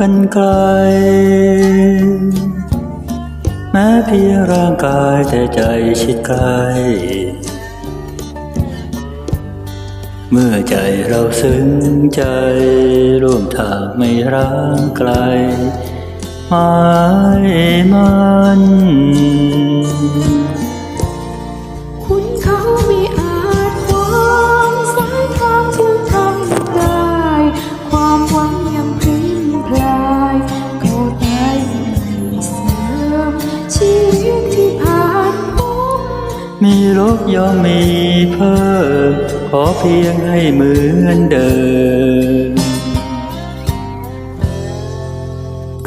กันไกล แม้เพียงร่างกายแต่ใจชิดใกล้เมื่อใจเราซึ้งใจ ร่วมทางไม่ร้างไกลหมายมัน มีลบย่อมมีเพิ่มขอเพียงให้เหมือนเดิม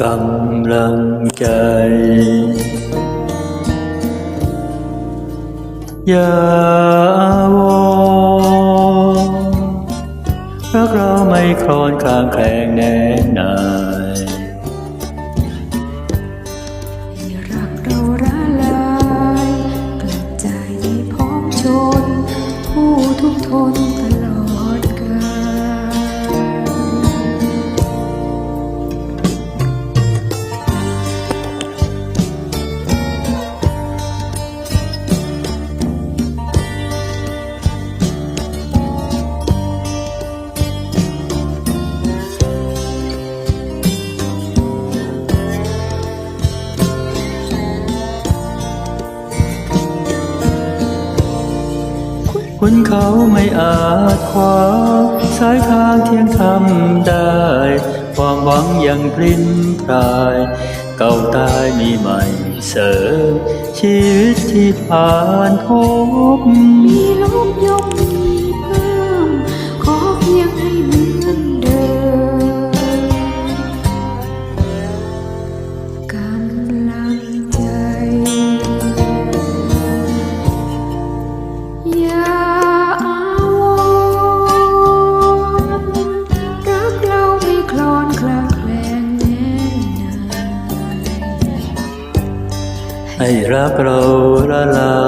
กำลังใจ อย่าวอนรักเราไม่คลอนคลางแคลงแน่นา คนเขาไม่อาจคว้าสายทางเที่ยงทำได้ ความหวังยังพริ้นพราย เก่าตายมีใหม่เสริมชีวิตที่ผ่านพบมีลบย่อ ให้รักเราละลา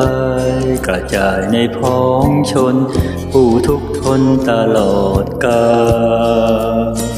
ยกระจายในพ้องชน ผู้ทุกทนตลอดกาล